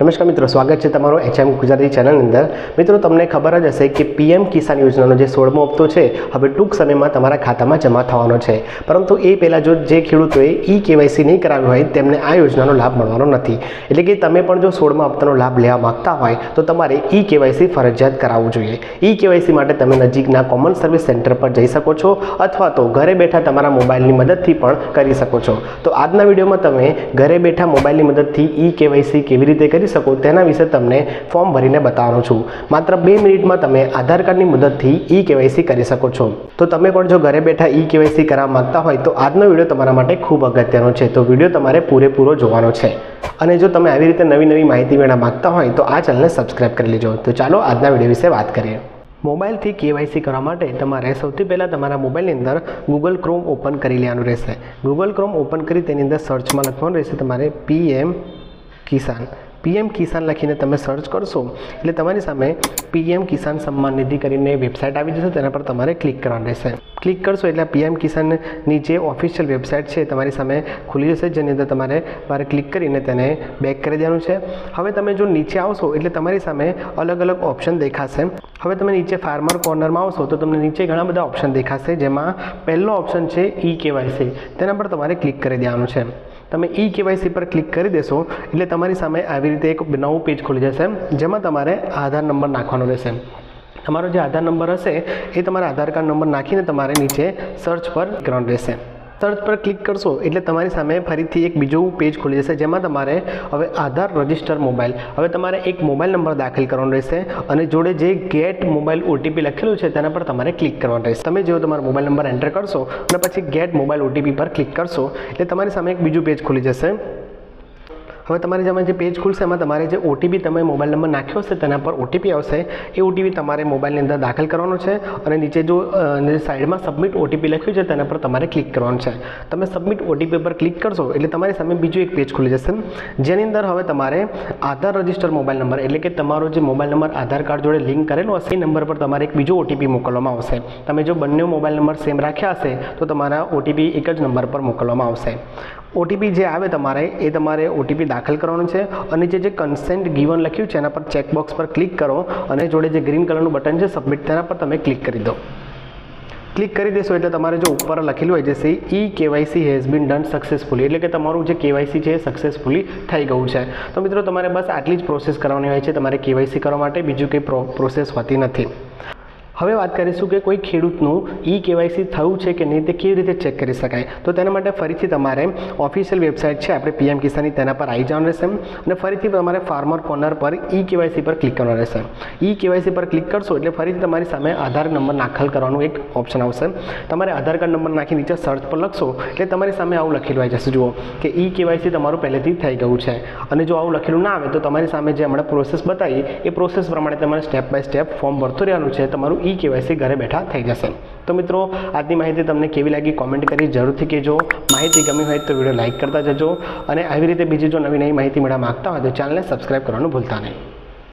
નમસ્કાર મિત્રો, સ્વાગત છે તમારું એચએમ ગુજરાતી ચેનલની અંદર. મિત્રો, તમને ખબર જ હશે કે પીએમ કિસાન યોજનાનો જે સોળમો હપ્તો છે, હવે ટૂંક સમયમાં તમારા ખાતામાં જમા થવાનો છે. પરંતુ એ પહેલાં જો જે ખેડૂતોએ ઈ કેવાયસી નહીં કરાવ્યું હોય, તેમને આ યોજનાનો લાભ મળવાનો નથી. એટલે કે તમે પણ જો સોળમા હપ્તાનો લાભ લેવા માગતા હોય, તો તમારે ઈ કેવાયસી ફરજિયાત કરાવવું જોઈએ. ઈ કેવાયસી માટે તમે નજીકના કોમન સર્વિસ સેન્ટર પર જઈ શકો છો, અથવા તો ઘરે બેઠા તમારા મોબાઈલની મદદથી પણ કરી શકો છો. તો આજના વિડીયોમાં તમે ઘરે બેઠા મોબાઈલની મદદથી ઈ કેવાયસી કેવી રીતે કરી શકો તેના વિશે તમને ફોર્મ ભરીને બતાવવાનો છું. માત્ર બે મિનિટમાં તમે આધાર કાર્ડની મદદથી ઈ કેવાયસી કરી શકો છો. તો તમે પણ જો ઘરે બેઠા ઈ કેવાયસી કરાવવા માંગતા હોય તો આજનો વીડિયો તમારા માટે ખૂબ અગત્યનો છે. તો વીડિયો તમારે પૂરેપૂરો જોવાનો છે. અને જો તમે આવી રીતે નવી નવી માહિતી મેળવવા માંગતા હોય તો આ ચેનલને સબસ્ક્રાઇબ કરી લેજો. તો ચાલો આજના વીડિયો વિશે વાત કરીએ. મોબાઈલથી કેવાયસી કરવા માટે તમારે સૌથી પહેલાં તમારા મોબાઈલની અંદર ગૂગલ ક્રોમ ઓપન કરી લેવાનું રહેશે. ગૂગલ ક્રોમ ઓપન કરી તેની અંદર સર્ચમાં લખવાનું રહેશે તમારે પીએમ કિસાન પીએમ કિસાન લખીને તમે સર્ચ કરશો, એટલે તમારી સામે પીએમ કિસાન સન્માન નિધિ કરીને વેબસાઇટ આવી જશે, તેના પર તમારે ક્લિક કરવાનું રહેશે. ક્લિક કરશો એટલે પીએમ કિસાનની જે ઓફિશિયલ વેબસાઇટ છે તમારી સામે ખુલી જશે, જેની અંદર તમારે મારે ક્લિક કરીને તેને બેક કરી દેવાનું છે. હવે તમે જો નીચે આવશો, એટલે તમારી સામે અલગ અલગ ઓપ્શન દેખાશે. હવે તમે નીચે ફાર્મર કોર્નરમાં આવશો તો તમને નીચે ઘણા બધા ઓપ્શન દેખાશે જેમાં પહેલો ઓપ્શન છે ઈ કેવાયસી તેના પર તમારે ક્લિક કરી દેવાનું છે. તમે ઈ કેવાયસી પર ક્લિક કરી દેશો એટલે તમારી સામે આવી રીતે એક નવું પેજ ખુલી જશે, જેમાં તમારે આધાર નંબર નાખવાનો રહેશે. તમારો જે આધાર નંબર હશે એ તમારા આધાર કાર્ડ નંબર નાખીને તમારે નીચે સર્ચ પર કરવાનું રહેશે. સર્ચ પર ક્લિક કરશો એટલે તમારી સામે ફરીથી એક બીજું પેજ ખુલી જશે જેમાં તમારે હવે આધાર રજિસ્ટર મોબાઈલ, હવે તમારે એક મોબાઈલ નંબર દાખલ કરવાનો રહેશે અને જોડે જે ગેટ મોબાઈલ ઓટીપી લખેલું છે તેના પર તમારે ક્લિક કરવાનું રહેશે. તમે જેવો તમારો મોબાઈલ નંબર એન્ટર કરશો અને પછી ગેટ મોબાઈલ ઓટીપી પર ક્લિક કરશો એટલે તમારી સામે એક બીજું પેજ ખુલી જશે. હવે તમારી જેમાં જે પેજ ખુલશે, એમાં તમારે જે ઓટીપી તમે મોબાઈલ નંબર નાખ્યો હશે, તેના પર ઓટીપી આવશે. એ ઓટીપી તમારે મોબાઈલની અંદર દાખલ કરવાનો છે અને નીચે જો સાઈડમાં સબમિટ ઓટીપી લખ્યું છે, તેના પર તમારે ક્લિક કરવાનું છે. તમે સબમિટ ઓટીપી પર ક્લિક કરશો, એટલે તમારી સામે બીજું એક પેજ ખુલી જશે. જેની અંદર હવે તમારે આધાર રજિસ્ટર મોબાઈલ નંબર એટલે કે તમારો જે મોબાઈલ નંબર આધાર કાર્ડ જોડે લિંક કરેલો હશે, એ નંબર પર તમારે એક બીજો ઓટીપી મોકલવામાં આવશે. તમે જો બંને મોબાઈલ નંબર સેમ રાખ્યા હશે, તો તમારા ઓટીપી એક જ નંબર પર મોકલવામાં આવશે. ઓટીપી જે આવે તમારે, એ તમારે ઓટીપી દાખલ કરવાનું છે. અને જે જે કન્સેન્ટ ગીવન લખ્યું છે, એના પર ચેકબોક્સ પર ક્લિક કરો અને જોડે જે ગ્રીન કલરનું બટન છે સબમિટ તેના પર તમે ક્લિક કરી દો. ક્લિક કરી દેશો એટલે તમારે જો ઉપર લખેલું હોય જશે e KYC has been done successfully એટલે કે તમારું જે કેવાયસી છે, એ સક્સેસફુલી થઈ ગયું છે. તો મિત્રો, તમારે બસ આટલી જ પ્રોસેસ કરવાની હોય છે તમારે કેવાયસી કરવા માટે. બીજું કંઈ પ્રો પ્રોસેસ હોતી નથી. હવે વાત કરીશું કે કોઈ ખેડૂતનું ઈ કેવાયસી થયું છે કે નહીં તે કેવી રીતે ચેક કરી શકાય? તો તેના માટે ફરીથી તમારે ઓફિશિયલ વેબસાઇટ છે આપણે પીએમ કિસાનની તેના પર આવી જવાનું રહેશે અને ફરીથી તમારે ફાર્મર કોર્નર પર ઈ કેવાયસી પર ક્લિક કરવાનું રહેશે. ઈ કેવાયસી પર ક્લિક કરશો એટલે ફરીથી તમારી સામે આધાર નંબર દાખલ કરવાનું એક ઓપ્શન આવશે. તમારે આધાર કાર્ડ નંબર નાખી નીચે સર્ચ પર લખશો એટલે તમારી સામે આવું લખેલું આવી જશે. જુઓ કે ઈ કેવાયસી તમારું પહેલેથી થઈ ગયું છે અને જો આવું લખેલું ના આવે તો તમારી સામે જે હમણાં પ્રોસેસ બતાવી એ પ્રોસેસ પ્રમાણે તમારે સ્ટેપ બાય સ્ટેપ ફોર્મ ભરતું રહેવાનું છે. તમારું ઈ કેવાયસી ઘરે બેઠા થઈ જશે. તો મિત્રો, આજની માહિતી તમને કેવી લાગી કોમેન્ટ કરી જરૂરથી કહેજો. માહિતી ગમી હોય તો વીડિયો લાઇક કરતા જજો. અને આવી રીતે બીજી જો નવી નવી માહિતી મેળવવા માગતા હોય તો ચેનલને સબસ્ક્રાઈબ કરવાનું ભૂલતા નહીં.